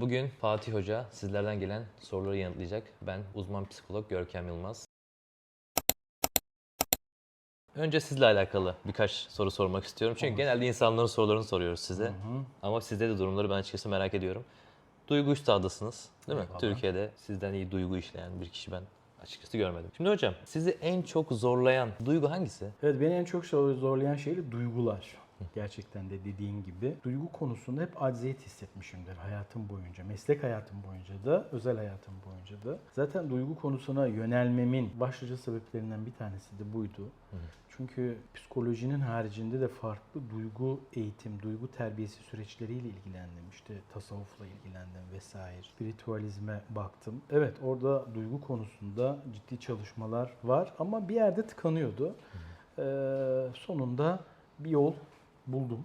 Bugün Fatih Hoca sizlerden gelen soruları yanıtlayacak. Ben uzman psikolog Görkem Yılmaz. Önce sizle alakalı birkaç soru sormak istiyorum. Çünkü genelde insanların sorularını soruyoruz size. Ama sizde de durumları ben açıkçası merak ediyorum. Duygu üstadısınız değil mi? Eyvallah. Türkiye'de sizden iyi duygu işleyen bir kişi ben açıkçası görmedim. Şimdi hocam sizi en çok zorlayan duygu hangisi? Evet beni en çok zorlayan şey duygular. Gerçekten de dediğin gibi. Duygu konusunda hep acziyet hissetmişimdir hayatım boyunca. Meslek hayatım boyunca da, özel hayatım boyunca da. Zaten duygu konusuna yönelmemin başlıca sebeplerinden bir tanesi de buydu. Çünkü psikolojinin haricinde de farklı duygu eğitim, duygu terbiyesi süreçleriyle ilgilendim. İşte tasavvufla ilgilendim vesaire. Spiritüalizme baktım. Evet orada duygu konusunda ciddi çalışmalar var ama bir yerde tıkanıyordu. Ee, sonunda bir yol buldum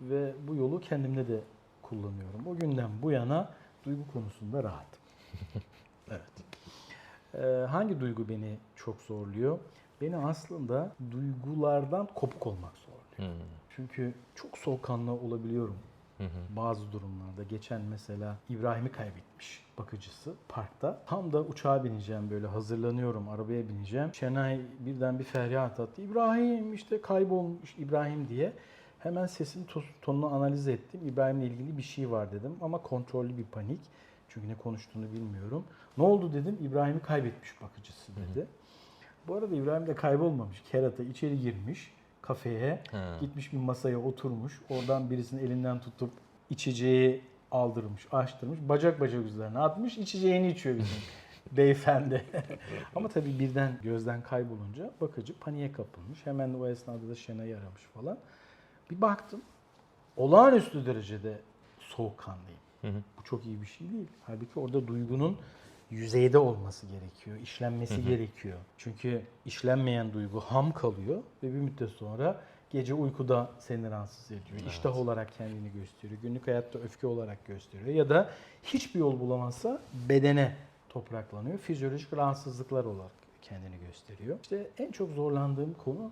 ve bu yolu kendimde de kullanıyorum. O günden bu yana duygu konusunda rahatım. evet. Ee, hangi duygu beni çok zorluyor? Beni aslında duygulardan kopuk olmak zorluyor. Hmm. Çünkü çok soğukkanlı olabiliyorum bazı durumlarda. Geçen mesela İbrahim'i kaybetmiş bakıcısı parkta. Tam da uçağa bineceğim böyle hazırlanıyorum arabaya bineceğim. Şenay birden bir feryat attı. İbrahim işte kaybolmuş İbrahim diye. Hemen sesin to- tonunu analiz ettim. İbrahim'le ilgili bir şey var dedim ama kontrollü bir panik. Çünkü ne konuştuğunu bilmiyorum. Ne oldu dedim. İbrahim'i kaybetmiş bakıcısı dedi. Bu arada İbrahim de kaybolmamış. Kerata içeri girmiş kafeye. Ha. Gitmiş bir masaya oturmuş. Oradan birisinin elinden tutup içeceği aldırmış, açtırmış. Bacak bacak üzerine atmış. içeceğini içiyor bizim beyefendi. Ama tabii birden gözden kaybolunca bakıcı paniğe kapılmış. Hemen o esnada da Şenay'ı aramış falan. Bir baktım. Olağanüstü derecede soğukkanlıyım. Bu çok iyi bir şey değil. Halbuki orada duygunun yüzeyde olması gerekiyor, işlenmesi gerekiyor. Çünkü işlenmeyen duygu ham kalıyor ve bir müddet sonra gece uykuda seni rahatsız ediyor. İştah olarak kendini gösteriyor, günlük hayatta öfke olarak gösteriyor ya da hiçbir yol bulamazsa bedene topraklanıyor. Fizyolojik rahatsızlıklar olarak kendini gösteriyor. İşte en çok zorlandığım konu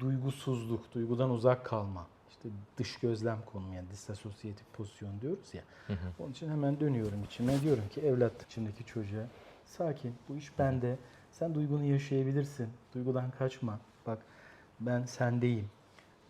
duygusuzluk, duygudan uzak kalma. İşte dış gözlem konumu yani disasosiyatif pozisyon diyoruz ya. Onun için hemen dönüyorum içime. Diyorum ki evlat içindeki çocuğa sakin bu iş bende. Sen duygunu yaşayabilirsin. Duygudan kaçma. Bak ben sendeyim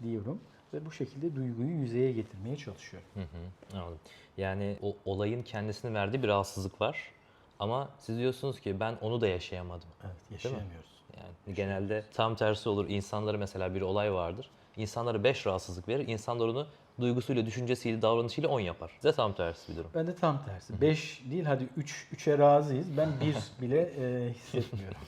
diyorum. Ve bu şekilde duyguyu yüzeye getirmeye çalışıyorum. Hı hı, anladım. Yani o olayın kendisinin verdiği bir rahatsızlık var. Ama siz diyorsunuz ki ben onu da yaşayamadım. Evet yaşayamıyoruz. Yani genelde tam tersi olur. İnsanlara mesela bir olay vardır. İnsanlara 5 rahatsızlık verir. İnsanlar onu duygusuyla, düşüncesiyle, davranışıyla 10 yapar. Size tam tersi bir durum. Ben de tam tersi. 5 değil hadi 3 üç, 3'e razıyız. Ben 1 bile e, hissetmiyorum.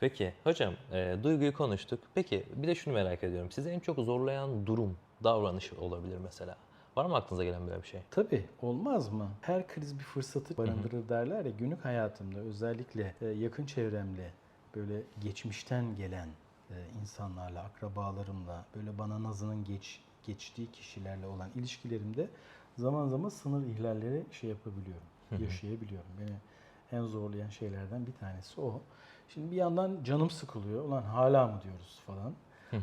Peki hocam e, duyguyu konuştuk. Peki bir de şunu merak ediyorum. Sizi en çok zorlayan durum, davranış olabilir mesela. Var mı aklınıza gelen böyle bir şey? Tabii olmaz mı? Her kriz bir fırsatı barındırır derler ya. Günlük hayatımda özellikle e, yakın çevremle böyle geçmişten gelen e, insanlarla, akrabalarımla böyle bana nazının geç geçtiği kişilerle olan ilişkilerimde zaman zaman sınır ihlalleri şey yapabiliyorum, yaşayabiliyorum. Beni en zorlayan şeylerden bir tanesi o. Şimdi bir yandan canım sıkılıyor. Ulan hala mı diyoruz falan.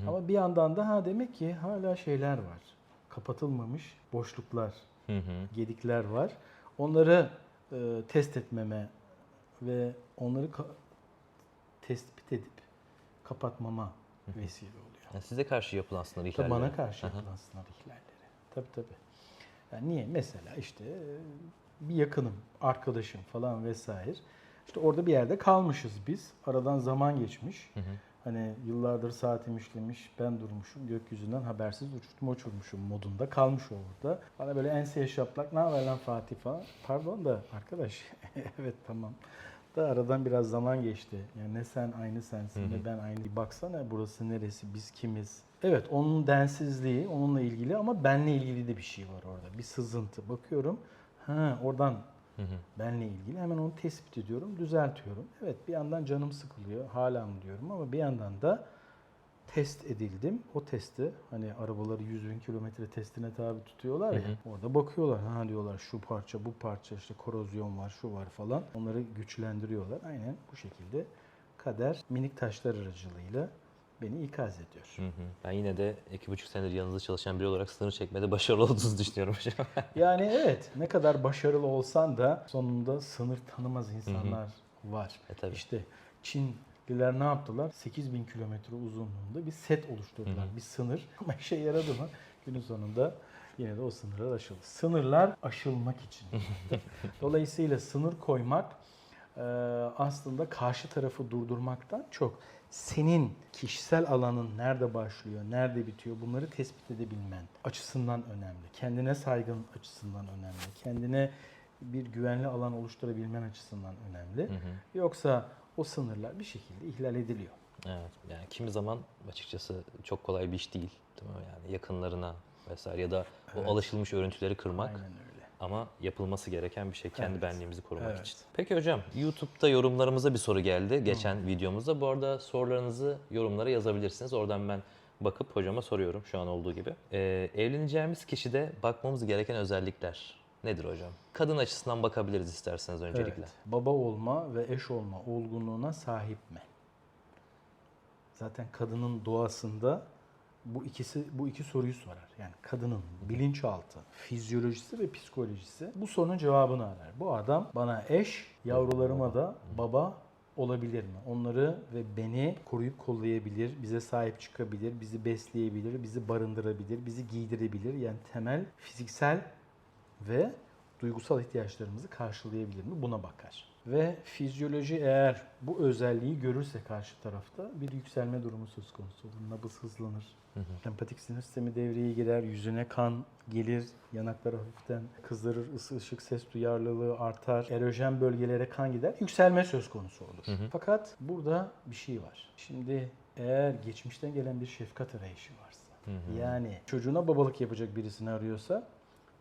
Ama bir yandan da ha demek ki hala şeyler var. Kapatılmamış boşluklar, Hı hı. gedikler var. Onları e, test etmeme ve onları tespit edip kapatmama vesile oluyor. Yani size karşı yapılan sınır Tabii ihlalleri. bana karşı Hı hı. yapılan sınav ihlalleri. Tabii tabii. Yani niye? Mesela işte e, bir yakınım, arkadaşım falan vesaire. İşte orada bir yerde kalmışız biz. Aradan zaman geçmiş. Hani yıllardır saatim işlemiş, ben durmuşum, gökyüzünden habersiz uçurtma uçurmuşum modunda kalmış o orada. Bana böyle enseye şaplak, ne haber lan Fatih falan. Pardon da arkadaş, evet tamam. Da aradan biraz zaman geçti. Yani ne sen aynı sensin ne ben aynı. Baksana burası neresi, biz kimiz? Evet onun densizliği onunla ilgili ama benle ilgili de bir şey var orada. Bir sızıntı. Bakıyorum, ha oradan benle ilgili hemen onu tespit ediyorum, düzeltiyorum. Evet bir yandan canım sıkılıyor, hala mı diyorum ama bir yandan da test edildim. O testi hani arabaları 100 bin kilometre testine tabi tutuyorlar ya. Orada bakıyorlar ha diyorlar şu parça bu parça işte korozyon var şu var falan. Onları güçlendiriyorlar. Aynen bu şekilde kader minik taşlar aracılığıyla beni ikaz ediyor. Hı hı. Ben yine de iki buçuk senedir yanınızda çalışan biri olarak sınır çekmede başarılı olduğunuzu düşünüyorum hocam. Yani evet ne kadar başarılı olsan da sonunda sınır tanımaz insanlar var. E tabii. İşte Çinliler ne yaptılar? 8000 kilometre uzunluğunda bir set oluşturdular. Bir sınır. Ama işe yaradı mı? Günün sonunda yine de o sınırlar aşıldı. Sınırlar aşılmak için. Dolayısıyla sınır koymak aslında karşı tarafı durdurmaktan çok senin kişisel alanın nerede başlıyor, nerede bitiyor bunları tespit edebilmen açısından önemli. Kendine saygın açısından önemli. Kendine bir güvenli alan oluşturabilmen açısından önemli. Hı hı. Yoksa o sınırlar bir şekilde ihlal ediliyor. Evet. Yani kimi zaman açıkçası çok kolay bir iş değil. Değil mi? Yani yakınlarına vesaire ya da Evet. o alışılmış örüntüleri kırmak Aynen öyle. Ama yapılması gereken bir şey kendi Evet. benliğimizi korumak Evet. için. Peki hocam YouTube'da yorumlarımıza bir soru geldi geçen videomuzda. Bu arada sorularınızı yorumlara yazabilirsiniz. Oradan ben bakıp hocama soruyorum şu an olduğu gibi. Ee, evleneceğimiz kişide bakmamız gereken özellikler nedir hocam? Kadın açısından bakabiliriz isterseniz öncelikle. Evet. Baba olma ve eş olma olgunluğuna sahip mi? Zaten kadının doğasında bu ikisi bu iki soruyu sorar. Yani kadının bilinçaltı, fizyolojisi ve psikolojisi bu sorunun cevabını arar. Bu adam bana eş, yavrularıma da baba olabilir mi? Onları ve beni koruyup kollayabilir, bize sahip çıkabilir, bizi besleyebilir, bizi barındırabilir, bizi giydirebilir. Yani temel fiziksel ve duygusal ihtiyaçlarımızı karşılayabilir mi? Buna bakar. Ve fizyoloji eğer bu özelliği görürse karşı tarafta bir yükselme durumu söz konusu olur. Nabız hızlanır. Sempatik sinir sistemi devreye girer, yüzüne kan gelir, yanakları hafiften kızarır, ısı, ışık, ses duyarlılığı artar, erojen bölgelere kan gider, yükselme söz konusu olur. Fakat burada bir şey var. Şimdi eğer geçmişten gelen bir şefkat arayışı varsa, yani çocuğuna babalık yapacak birisini arıyorsa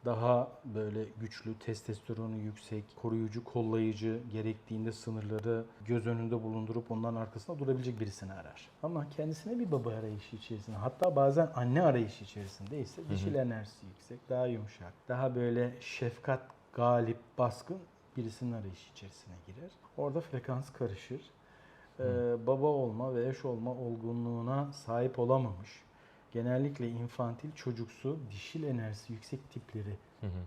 daha böyle güçlü, testosteronu yüksek, koruyucu, kollayıcı, gerektiğinde sınırları göz önünde bulundurup onların arkasında durabilecek birisini arar. Ama kendisine bir baba arayışı içerisinde, hatta bazen anne arayışı içerisinde ise dişil enerjisi yüksek, daha yumuşak, daha böyle şefkat, galip, baskın birisinin arayışı içerisine girer. Orada frekans karışır. Ee, baba olma ve eş olma olgunluğuna sahip olamamış genellikle infantil çocuksu dişil enerjisi yüksek tipleri Hı hı.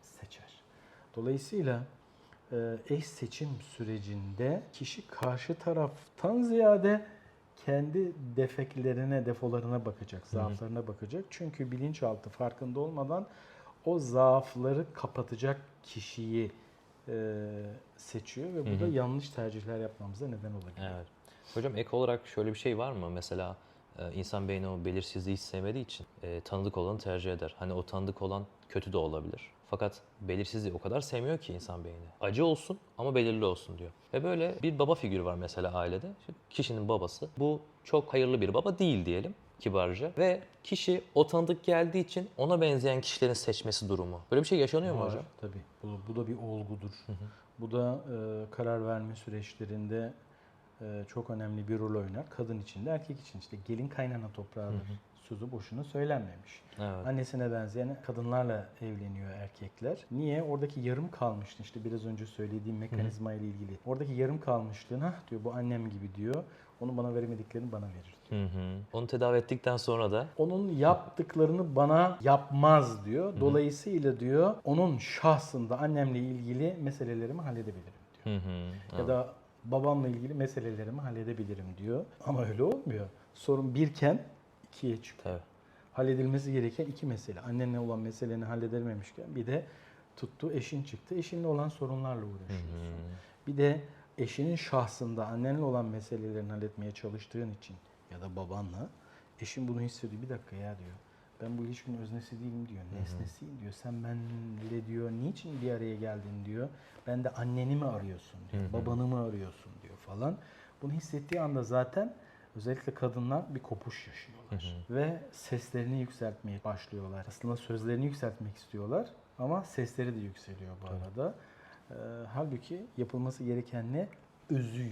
seçer. Dolayısıyla e, eş seçim sürecinde kişi karşı taraftan ziyade kendi defeklerine, defolarına bakacak, zaaflarına bakacak. Çünkü bilinçaltı farkında olmadan o zaafları kapatacak kişiyi e, seçiyor ve bu da yanlış tercihler yapmamıza neden olabilir. Evet. Hocam ek olarak şöyle bir şey var mı? Mesela insan beyni o belirsizliği hiç sevmediği için e, tanıdık olanı tercih eder. Hani o tanıdık olan kötü de olabilir. Fakat belirsizliği o kadar sevmiyor ki insan beyni. Acı olsun ama belirli olsun diyor. Ve böyle bir baba figürü var mesela ailede. Kişinin babası. Bu çok hayırlı bir baba değil diyelim kibarca. Ve kişi o tanıdık geldiği için ona benzeyen kişilerin seçmesi durumu. Böyle bir şey yaşanıyor mu Var, hocam? Tabii. Bu, bu da bir olgudur. Bu da e, karar verme süreçlerinde çok önemli bir rol oynar. Kadın için de erkek için işte gelin kaynana toprağıdır. Sözü boşuna söylenmemiş. Evet. Annesine benzeyen kadınlarla evleniyor erkekler. Niye? Oradaki yarım kalmıştı işte biraz önce söylediğim mekanizma ile ilgili. Oradaki yarım kalmışlığın ha diyor bu annem gibi diyor. Onu bana veremediklerini bana verir. Hı hı. Onu tedavi ettikten sonra da Onun yaptıklarını bana yapmaz diyor. Dolayısıyla diyor onun şahsında annemle ilgili meselelerimi halledebilirim diyor. hı hı. Ya da babamla ilgili meselelerimi halledebilirim diyor. Ama öyle olmuyor. Sorun birken ikiye çıkıyor. Tabii. Halledilmesi gereken iki mesele. Annenle olan meseleni halledememişken bir de tuttu eşin çıktı. Eşinle olan sorunlarla uğraşıyorsun. Bir de eşinin şahsında annenle olan meselelerini halletmeye çalıştığın için ya da babanla eşin bunu hissediyor. Bir dakika ya diyor. Ben bu ilişkinin öznesi değilim diyor. Nesnesiyim diyor. Sen benle diyor. Niçin bir araya geldin diyor. Ben de anneni mi arıyorsun diyor. Babanı mı arıyorsun diyor falan. Bunu hissettiği anda zaten özellikle kadınlar bir kopuş yaşıyorlar. Ve seslerini yükseltmeye başlıyorlar. Aslında sözlerini yükseltmek istiyorlar ama sesleri de yükseliyor bu arada. Ee, halbuki yapılması gereken ne? Özü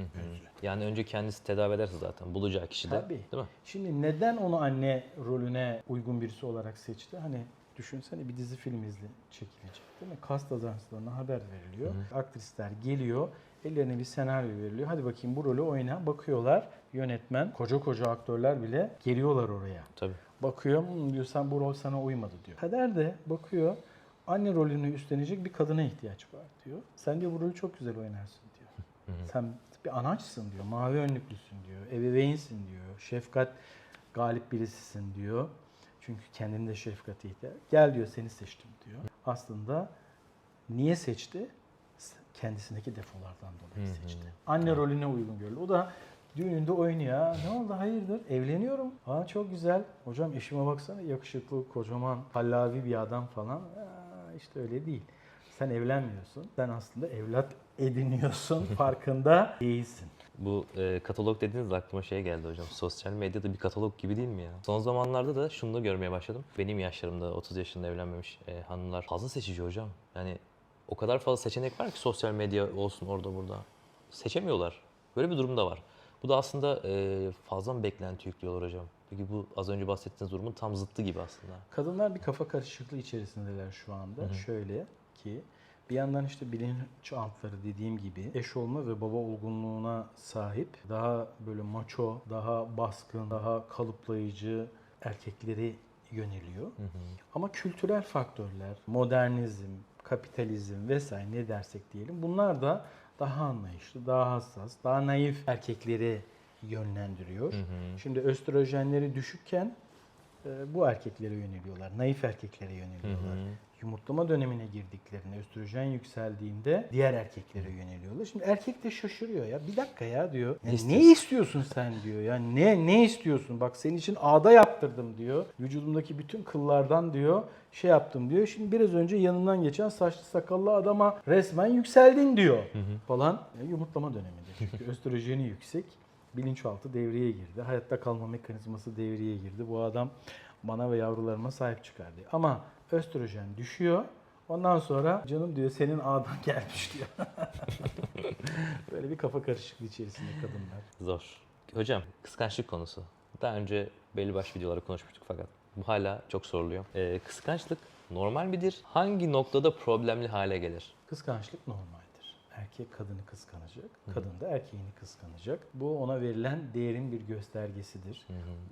yükseltmek. Özü. Yani önce kendisi tedavi ederse zaten bulacağı kişi de Tabii. değil mi? Şimdi neden onu anne rolüne uygun birisi olarak seçti? Hani düşünsene bir dizi film izle çekilecek değil mi? Kast ajanslarına haber veriliyor. Aktrisler geliyor. Ellerine bir senaryo veriliyor. Hadi bakayım bu rolü oyna. Bakıyorlar. yönetmen, koca koca aktörler bile geliyorlar oraya. Tabii. Bakıyor "Hmm," diyor sen bu rol sana uymadı diyor. Kader de bakıyor anne rolünü üstlenecek bir kadına ihtiyaç var diyor. Sen diyor bu rolü çok güzel oynarsın diyor. Sen bir anaçsın diyor, mavi önlüklüsün diyor, ebeveynsin diyor, şefkat galip birisisin diyor. Çünkü kendinde şefkate ihtiyaç. Gel diyor seni seçtim diyor. Aslında niye seçti? Kendisindeki defolardan dolayı seçti. Anne rolüne uygun gördü. O da düğününde oynuyor. "Aa, Ne oldu hayırdır? Evleniyorum. Aa çok güzel. Hocam eşime baksana yakışıklı, kocaman, hallavi bir adam falan. Aa, işte öyle değil. Sen evlenmiyorsun. Sen aslında evlat ediniyorsun. Farkında değilsin. Bu e, katalog dediğiniz aklıma şey geldi hocam. Sosyal medyada bir katalog gibi değil mi ya? Son zamanlarda da şunu da görmeye başladım. Benim yaşlarımda 30 yaşında evlenmemiş e, hanımlar fazla seçici hocam. Yani o kadar fazla seçenek var ki sosyal medya olsun orada burada. Seçemiyorlar. Böyle bir durum da var. Bu da aslında e, fazla mı beklenti yüklüyorlar hocam? Peki bu az önce bahsettiğiniz durumun tam zıttı gibi aslında. Kadınlar bir kafa karışıklığı içerisindeler şu anda. Şöyle ki bir yandan işte bilinçaltları dediğim gibi eş olma ve baba olgunluğuna sahip daha böyle maço, daha baskın, daha kalıplayıcı erkekleri yöneliyor. Ama kültürel faktörler, modernizm, kapitalizm vesaire ne dersek diyelim bunlar da daha anlayışlı, daha hassas, daha naif erkekleri yönlendiriyor. Şimdi östrojenleri düşükken bu erkeklere yöneliyorlar. Naif erkeklere yöneliyorlar. Yumurtlama dönemine girdiklerinde östrojen yükseldiğinde diğer erkeklere yöneliyorlar. Şimdi erkek de şaşırıyor ya. Bir dakika ya diyor. "Ya Ne ne istiyorsun sen diyor. Ya ne ne istiyorsun? Bak senin için ağda yaptırdım diyor. Vücudumdaki bütün kıllardan diyor şey yaptım diyor. Şimdi biraz önce yanından geçen saçlı sakallı adama resmen yükseldin diyor. Falan. Ya, yumurtlama döneminde. Çünkü östrojeni yüksek bilinçaltı devreye girdi. Hayatta kalma mekanizması devreye girdi. Bu adam bana ve yavrularıma sahip çıkar diye. Ama östrojen düşüyor. Ondan sonra canım diyor senin ağdan gelmiş diyor. Böyle bir kafa karışıklığı içerisinde kadınlar. Zor. Hocam kıskançlık konusu. Daha önce belli başlı videolarda konuşmuştuk fakat bu hala çok soruluyor. Ee, kıskançlık normal midir? Hangi noktada problemli hale gelir? Kıskançlık normaldir. Erkek kadını kıskanacak, kadın da erkeğini kıskanacak. Bu ona verilen değerin bir göstergesidir.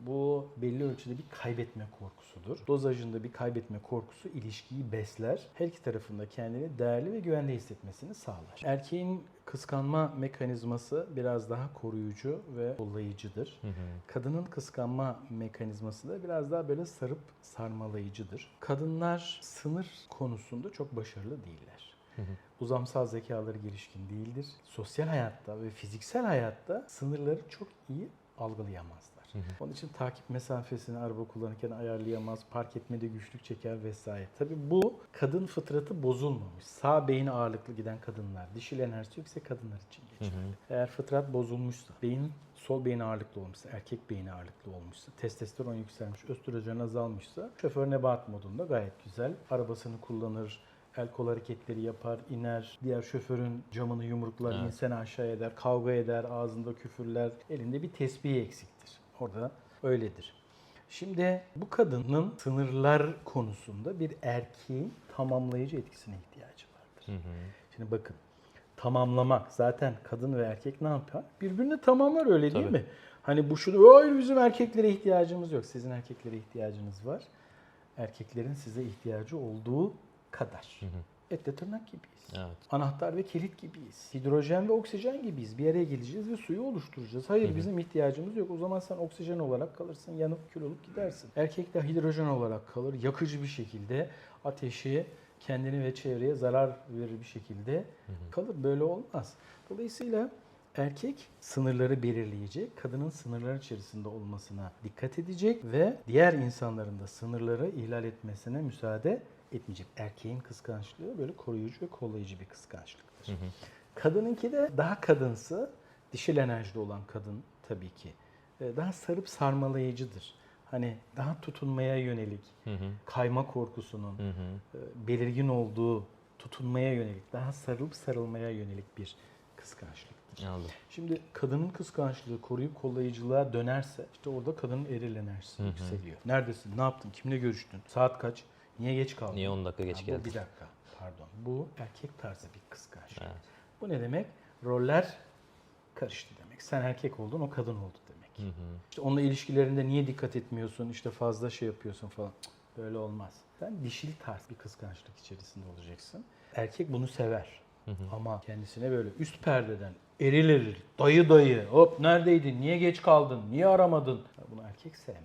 Bu belli ölçüde bir kaybetme korkusudur. Dozajında bir kaybetme korkusu ilişkiyi besler. Her iki tarafında kendini değerli ve güvende hissetmesini sağlar. Erkeğin kıskanma mekanizması biraz daha koruyucu ve kollayıcıdır. Kadının kıskanma mekanizması da biraz daha böyle sarıp sarmalayıcıdır. Kadınlar sınır konusunda çok başarılı değiller. Uzamsal zekaları gelişkin değildir. Sosyal hayatta ve fiziksel hayatta sınırları çok iyi algılayamazlar. Onun için takip mesafesini araba kullanırken ayarlayamaz, park etmede güçlük çeker vesaire. Tabii bu kadın fıtratı bozulmamış. Sağ beyin ağırlıklı giden kadınlar, dişil enerjisi yüksek kadınlar için geçerli. Eğer fıtrat bozulmuşsa, beyin sol beyin ağırlıklı olmuşsa, erkek beyni ağırlıklı olmuşsa, testosteron yükselmiş, östrojen azalmışsa şoför nebat modunda gayet güzel. Arabasını kullanır, el kol hareketleri yapar, iner, diğer şoförün camını yumruklar, Evet. insene aşağı eder, kavga eder, ağzında küfürler, elinde bir tesbih eksiktir. Orada öyledir. Şimdi bu kadının sınırlar konusunda bir erkeğin tamamlayıcı etkisine ihtiyacı vardır. Şimdi bakın tamamlamak zaten kadın ve erkek ne yapar? Birbirini tamamlar öyle değil Tabii. mi? Hani bu şunu hayır bizim erkeklere ihtiyacımız yok. Sizin erkeklere ihtiyacınız var. Erkeklerin size ihtiyacı olduğu kadar. Etle tırnak gibiyiz. Evet. Anahtar ve kilit gibiyiz. Hidrojen ve oksijen gibiyiz. Bir araya geleceğiz ve suyu oluşturacağız. Hayır bizim ihtiyacımız yok. O zaman sen oksijen olarak kalırsın. Yanıp kül olup gidersin. Erkek de hidrojen olarak kalır. Yakıcı bir şekilde ateşi kendini ve çevreye zarar verir bir şekilde kalır. Böyle olmaz. Dolayısıyla erkek sınırları belirleyecek, kadının sınırlar içerisinde olmasına dikkat edecek ve diğer insanların da sınırları ihlal etmesine müsaade etmeyecek. Erkeğin kıskançlığı böyle koruyucu ve kollayıcı bir kıskançlıktır. Kadınınki de daha kadınsı, dişil enerjide olan kadın tabii ki. e, Daha sarıp sarmalayıcıdır. Hani daha tutunmaya yönelik, kayma korkusunun Hı hı. e, belirgin olduğu, tutunmaya yönelik, daha sarılıp sarılmaya yönelik bir kıskançlıktır. Anladım. Şimdi kadının kıskançlığı koruyup kollayıcılığa dönerse işte orada kadının eril enerjisi yükseliyor. Neredesin? Ne yaptın? Kimle görüştün? Saat kaç? Niye geç kaldın? Niye 10 dakika geç Ha, bu geldin? bir dakika. Pardon. Bu erkek tarzı bir kıskançlık. Evet. Bu ne demek? Roller karıştı demek. Sen erkek oldun, o kadın oldu demek. Hı hı. İşte onunla ilişkilerinde niye dikkat etmiyorsun, işte fazla şey yapıyorsun falan. Böyle olmaz. Sen dişil tarz bir kıskançlık içerisinde olacaksın. Erkek bunu sever. Ama kendisine böyle üst perdeden eril eril, dayı dayı, hop neredeydin, niye geç kaldın, niye aramadın? Bunu erkek sevmez.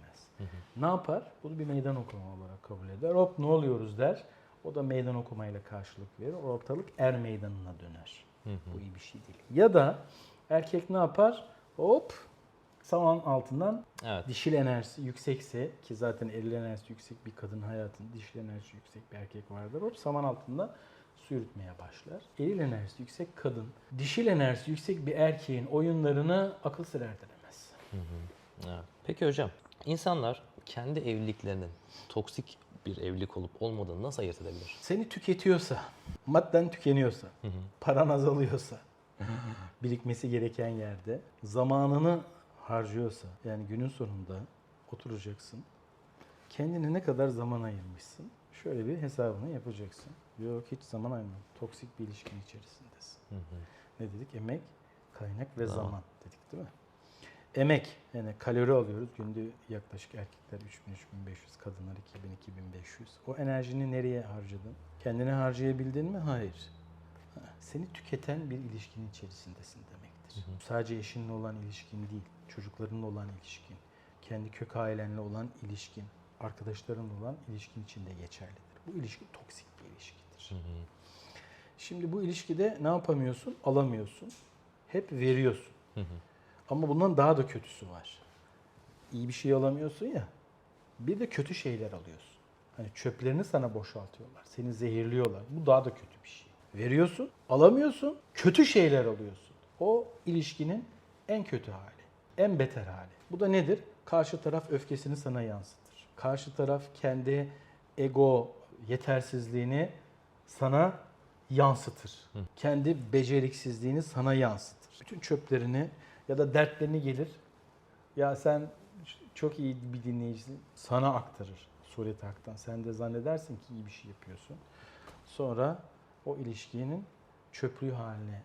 Ne yapar? Bunu bir meydan okuma olarak kabul eder. Hop ne oluyoruz der. O da meydan okumayla karşılık verir. Ortalık er meydanına döner. Bu iyi bir şey değil. Ya da erkek ne yapar? Hop saman altından Evet. dişil enerjisi yüksekse ki zaten eril enerjisi yüksek bir kadın hayatında dişil enerjisi yüksek bir erkek vardır. Hop saman altında su yürütmeye başlar. Eril enerjisi yüksek kadın, dişil enerjisi yüksek bir erkeğin oyunlarını akıl sır erdiremez. Evet. Peki hocam, insanlar kendi evliliklerinin toksik bir evlilik olup olmadığını nasıl ayırt edebilir? Seni tüketiyorsa, madden tükeniyorsa, paran azalıyorsa, birikmesi gereken yerde zamanını harcıyorsa, yani günün sonunda oturacaksın. Kendine ne kadar zaman ayırmışsın? Şöyle bir hesabını yapacaksın. Yok hiç zaman ayırmadım. Toksik bir ilişkin içerisindesin. Ne dedik? Emek, kaynak ve Zaman. zaman dedik değil mi? Emek, yani kalori alıyoruz. Günde yaklaşık erkekler 3000-3500, kadınlar 2000-2500. O enerjini nereye harcadın? Kendine harcayabildin mi? Hayır. Ha, Seni tüketen bir ilişkinin içerisindesin demektir. Bu Sadece eşinle olan ilişkin değil, çocuklarınla olan ilişkin, kendi kök ailenle olan ilişkin, arkadaşlarınla olan ilişkin içinde geçerlidir. Bu ilişki toksik bir ilişkidir. Şimdi bu ilişkide ne yapamıyorsun? Alamıyorsun. Hep veriyorsun. Ama bundan daha da kötüsü var. İyi bir şey alamıyorsun ya. Bir de kötü şeyler alıyorsun. Hani çöplerini sana boşaltıyorlar. Seni zehirliyorlar. Bu daha da kötü bir şey. Veriyorsun, alamıyorsun, kötü şeyler alıyorsun. O ilişkinin en kötü hali, en beter hali. Bu da nedir? Karşı taraf öfkesini sana yansıtır. Karşı taraf kendi ego yetersizliğini sana yansıtır. Kendi beceriksizliğini sana yansıtır. Bütün çöplerini ya da dertlerini gelir. Ya sen çok iyi bir dinleyicisin. Sana aktarır sureti haktan. Sen de zannedersin ki iyi bir şey yapıyorsun. Sonra o ilişkinin çöplüğü haline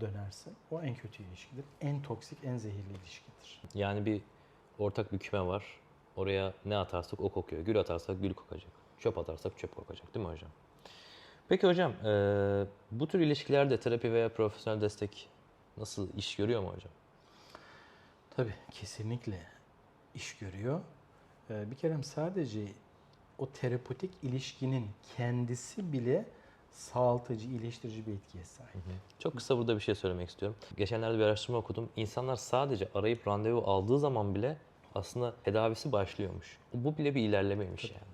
dönersin. O en kötü ilişkidir. En toksik, en zehirli ilişkidir. Yani bir ortak bir küme var. Oraya ne atarsak o kokuyor. Gül atarsak gül kokacak. Çöp atarsak çöp kokacak değil mi hocam? Peki hocam, bu tür ilişkilerde terapi veya profesyonel destek nasıl iş görüyor mu hocam? Tabii kesinlikle iş görüyor. Ee, Bir kere sadece o terapötik ilişkinin kendisi bile sağaltıcı, iyileştirici bir etkiye sahip. Çok kısa burada bir şey söylemek istiyorum. Geçenlerde bir araştırma okudum. İnsanlar sadece arayıp randevu aldığı zaman bile aslında tedavisi başlıyormuş. Bu bile bir ilerlemeymiş yani.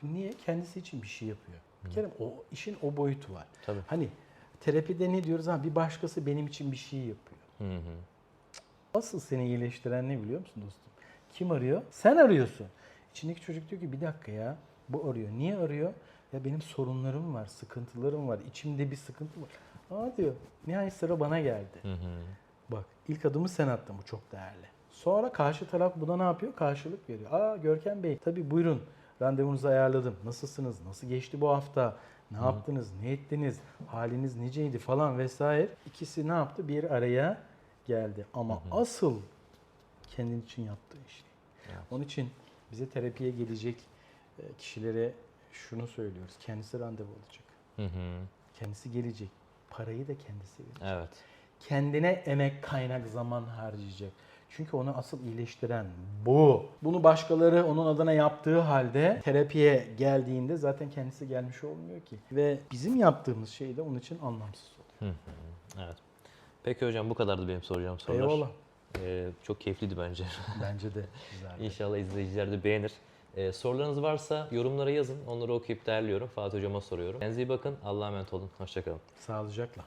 Şimdi niye? Kendisi için bir şey yapıyor. Bir kere o işin o boyutu var. Tabii. Hani terapide ne diyoruz? Ha bir başkası benim için bir şey yapıyor. Hı hı. Asıl seni iyileştiren ne biliyor musun dostum? Kim arıyor? Sen arıyorsun. İçindeki çocuk diyor ki bir dakika ya bu arıyor. Niye arıyor? Ya benim sorunlarım var, sıkıntılarım var, içimde bir sıkıntı var. Aa diyor, nihayet sıra bana geldi. Hı hı. Bak ilk adımı sen attın bu çok değerli. Sonra karşı taraf buna ne yapıyor? Karşılık veriyor. Aa Görkem Bey tabii buyurun randevunuzu ayarladım. Nasılsınız? Nasıl geçti bu hafta? Ne yaptınız? Ne ettiniz? Haliniz niceydi falan vesaire. İkisi ne yaptı? Bir araya geldi. Ama asıl kendin için yaptığı iş. Evet. Onun için bize terapiye gelecek e, kişilere şunu söylüyoruz. Kendisi randevu alacak. Hı hı. Kendisi gelecek. Parayı da kendisi verecek Evet. kendine emek, kaynak, zaman harcayacak. Çünkü onu asıl iyileştiren bu. Bunu başkaları onun adına yaptığı halde terapiye geldiğinde zaten kendisi gelmiş olmuyor ki. Ve bizim yaptığımız şey de onun için anlamsız oluyor. Hı hı. Evet. Peki hocam bu kadardı benim soracağım sorular. Eyvallah. Ee, çok keyifliydi bence. Bence de güzel. İnşallah izleyiciler de beğenir. Ee, sorularınız varsa yorumlara yazın. Onları okuyup değerliyorum. Fatih hocama soruyorum. Kendinize iyi bakın. Allah'a emanet olun. Hoşçakalın. Sağlıcakla.